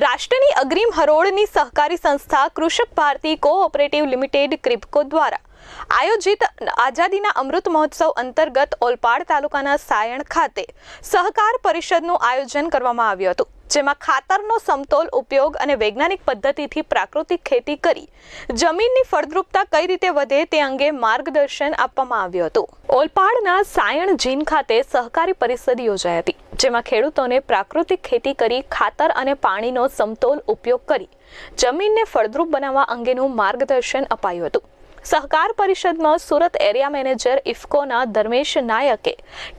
રાષ્ટ્રની અગ્રીમ હરોળની સહકારી સંસ્થા કૃષક ભારતી કોઓપરેટિવ લિમિટેડ ક્રિપકો દ્વારા આયોજિત આઝાદીના અમૃત મહોત્સવ અંતર્ગત ઓલપાડ તાલુકાના સાયણ ખાતે સહકાર પરિષદનું આયોજન કરવામાં આવ્યું હતું. જેમાં ખાતરનો સમતોલ ઉપયોગ અને વૈજ્ઞાનિક પદ્ધતિથી પ્રાકૃતિક ખેતી કરી જમીનની ફળદ્રુપતા કઈ રીતે વધે તે અંગે માર્ગદર્શન આપવામાં આવ્યું હતું. ઓલપાડના સાયણ જીન ખાતે સહકારી પરિષદ યોજાઈ હતી, જેમાં ખેડૂતોને પ્રાકૃતિક ખેતી કરી ખાતર અને પાણીનો સમતોલ ઉપયોગ કરી જમીનને ફળદ્રુપ બનાવવા અંગેનું માર્ગદર્શન અપાયું હતું. સહકાર પરિષદમાં સુરત એરિયા મેનેજર ઇફકોના ધર્મેશ નાયકે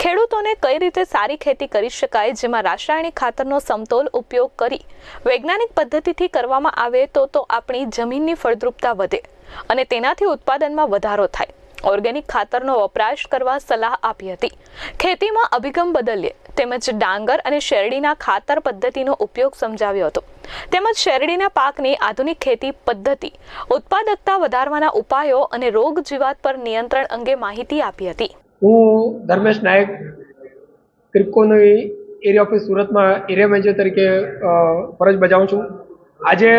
ખેડૂતોને કઈ રીતે સારી ખેતી કરી શકાય, જેમાં રાસાયણિક ખાતરનો સમતોલ ઉપયોગ કરી વૈજ્ઞાનિક પદ્ધતિથી કરવામાં આવે તો તો આપણી જમીનની ફળદ્રુપતા વધે અને તેનાથી ઉત્પાદનમાં વધારો થાય. ઓર્ગેનિક ખાતરનો વપરાશ કરવા સલાહ આપી હતી. ખેતીમાં અભિગમ બદલીએ. તેમજ ડાંગર અને શેરડીના ખાતર પદ્ધતિનો ઉપયોગ સમજાવ્યો હતો. તેમજ શેરડીના પાકની આધુનિક ખેતી પદ્ધતિ, ઉત્પાદકતા વધારવાના ઉપાયો અને રોગ જીવાત પર નિયંત્રણ અંગે માહિતી આપી હતી. હું ધર્મેશ નાયક, ક્રિપકોની એરિયા ઓફિસ સુરતમાં એરિયા મેનેજર તરીકે ફરજ બજાવું છું. આજે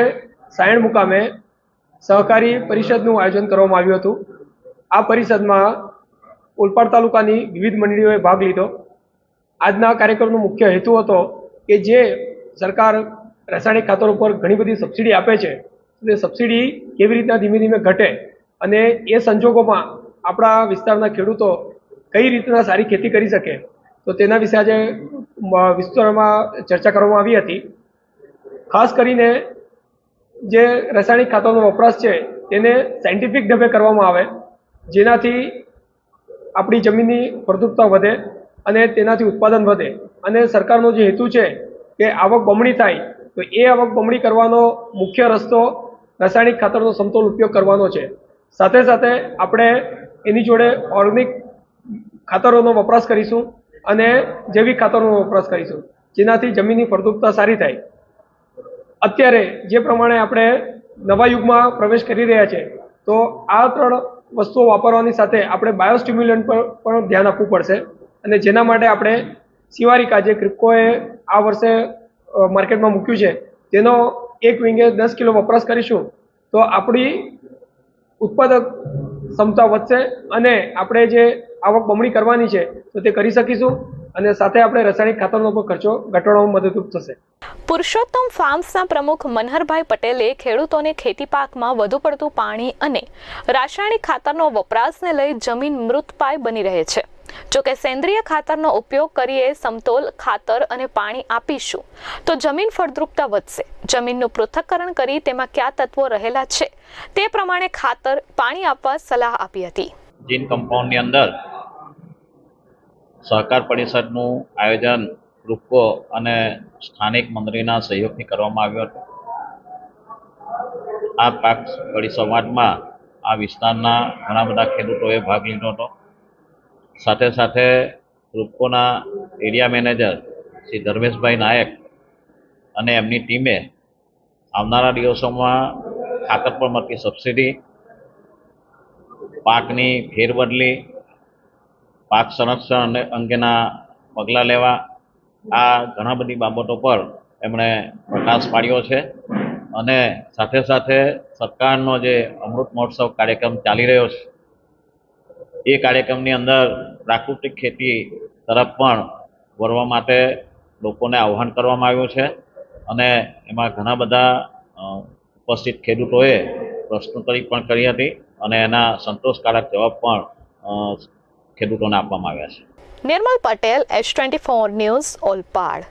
સાયણ મુકામે સહકારી પરિષદનું આયોજન કરવામાં આવ્યું હતું. આ પરિષદમાં ઓલપાડ તાલુકાની વિવિધ મંડળીઓએ ભાગ લીધો. આજના કાર્યક્રમનો મુખ્ય હેતુ હતો કે જે સરકાર રાસાયણિક ખાતરો ઉપર ઘણી બધી સબસિડી આપે છે. તે સબસિડી કેવી રીતના ધીમે ધીમે ઘટે અને એ સંજોગોમાં આપણા વિસ્તારના ખેડૂતો કઈ રીતના સારી ખેતી કરી શકે. તો તેના વિશે આજે વિસ્તારમાં ચર્ચા કરવામાં આવી હતી. ખાસ કરીને જે રાસાયણિક ખાતરનો વપરાશ છે તેને સાયન્ટિફિક ઢબે કરવામાં આવે, જેનાથી આપણી જમીનની ફળદ્રુપતા વધે અને તેનાથી ઉત્પાદન વધે. અને સરકારનો જે હેતુ છે કે આવક બમણી થાય, તો એ આવક બમણી કરવાનો મુખ્ય રસ્તો રાસાયણિક ખાતરનો સમતોલ ઉપયોગ કરવાનો છે. સાથે સાથે આપણે એની જોડે ઓર્ગેનિક ખાતરોનો વપરાશ કરીશું અને જૈવિક ખાતરોનો વપરાશ કરીશું, જેનાથી જમીનની ફળદ્રુપતા સારી થાય. અત્યારે જે પ્રમાણે આપણે નવા યુગમાં પ્રવેશ કરી રહ્યા છે, તો આ ત્રણ વસ્તુઓ વાપરવાની સાથે આપણે બાયોસ્ટિમ્યુલન્ટ પર પણ ધ્યાન આપવું પડશે. અને જેના માટે આપણે સિવારિકા જે ક્રિપ્કોએ આ વર્ષે માર્કેટમાં મૂક્યું છે. તેનો એક વિંગે દસ કિલો વપરાશ કરીશું તો આપણી ઉત્પાદક ક્ષમતા વધશે અને આપણે જે આવક બમણી કરવાની છે તો તે કરી શકીશું અને સાથે આપણે રાસાયણિક ખાતરનો પણ ખર્ચો ઘટાડવામાં મદદરૂપ થશે. પુરુષોત્તમ ફાર્મ્સના પ્રમુખ મનહરભાઈ પટેલે ખેડૂતોને ખેતી પાકમાં વધુ પડતું પાણી અને રાસાયણિક ખાતરનો વપરાશને લઈ જમીન મૃતપાય બની રહે છે. જોકે સેન્દ્રિય ખાતરનો ઉપયોગ કરીએ સમતોલ, ખાતર અને પાણી આપીશું. તો જમીન ફળદ્રુપતા વધશે. જમીનનું પૃથ્થકરણ કરી તેમાં કયા તત્વો રહેલા છે? તે પ્રમાણે ખાતર, પાણી આપવા સલાહ આપી હતી. જીન કમ્પાઉન્ડની અંદર સહકાર પરિષદનું આયોજન રૂપકો અને સ્થાનિક મંત્રીના સહયોગથી કરવામાં આવ્યું હતું. આ પાક પરિસંવાદમાં આ વિસ્તારના ઘણા બધા ખેડૂતોએ ભાગ લીધો હતો. સાથે સાથે રૂપકોના એરિયા મેનેજર શ્રી ધર્મેશભાઈ નાયક અને એમની ટીમે આવનારા દિવસોમાં ખાતર પર મળતી સબસિડી, પાકની ફેરબદલી, પાક સંરક્ષણ અને અંગેના પગલાં લેવા, આ ઘણા બધી બાબતો પર એમણે પ્રકાશ પાડ્યો છે અને સાથે સાથે સરકારનો જે અમૃત મહોત્સવ કાર્યક્રમ ચાલી રહ્યો છે એ કાર્યક્રમની અંદર પ્રાકૃતિક ખેતી તરફ પણ વળવા માટે લોકોને આહ્વાન કરવામાં આવ્યું છે. અને એમાં ઘણા બધા ઉપસ્થિત ખેડૂતોએ પ્રશ્નોત્તરી પણ કરી હતી અને એના સંતોષકારક જવાબ પણ ખેડૂતોને આપવામાં આવ્યા છે. Nirmal Patel H twenty four news Olpad.